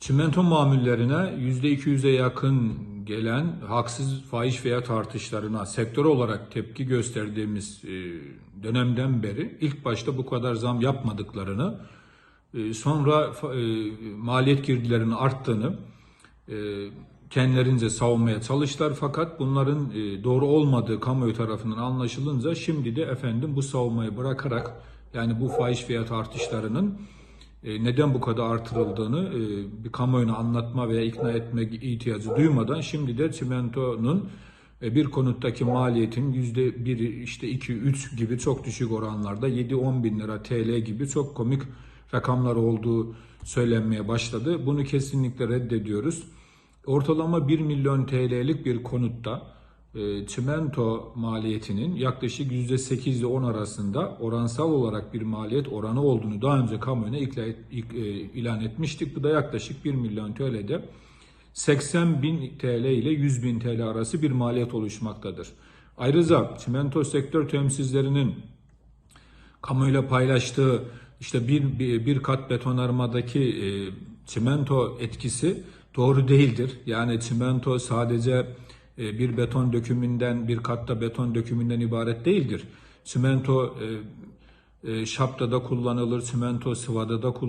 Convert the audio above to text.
Çimento mamullerine %200'e yakın gelen haksız fahiş fiyat artışlarına sektör olarak tepki gösterdiğimiz e, dönemden beri ilk başta bu kadar zam yapmadıklarını, e, sonra e, maliyet girdilerinin arttığını kendilerince savunmaya çalıştılar. Fakat bunların doğru olmadığı kamuoyu tarafından anlaşılınca şimdi de efendim bu savunmayı bırakarak yani bu fahiş fiyat artışlarının neden bu kadar artırıldığını e, bir kamuoyuna anlatma veya ikna etme ihtiyacı duymadan şimdi de çimentonun e, bir konuttaki maliyetin yüzde bir işte 2 3 gibi çok düşük oranlarda 7-10 bin lira TL gibi çok komik rakamlar olduğu söylenmeye başladı. Bunu kesinlikle reddediyoruz. Ortalama 1 milyon TL'lik bir konutta e, çimento maliyetinin yaklaşık %8 ile 10 arasında oransal olarak bir maliyet oranı olduğunu daha önce kamuoyuna e, ilan etmiştik. Bu da yaklaşık 1 milyon TL'de 80 bin TL ile 100 bin TL arası bir maliyet oluşmaktadır. Ayrıca çimento sektör temsilcilerinin kamuoyuyla paylaştığı işte bir, bir, bir kat betonarmadaki e, çimento etkisi doğru değildir. Yani çimento sadece e, bir beton dökümünden, bir katta beton dökümünden ibaret değildir. Çimento e, e, şaptada kullanılır, çimento sıvada da kullanılır.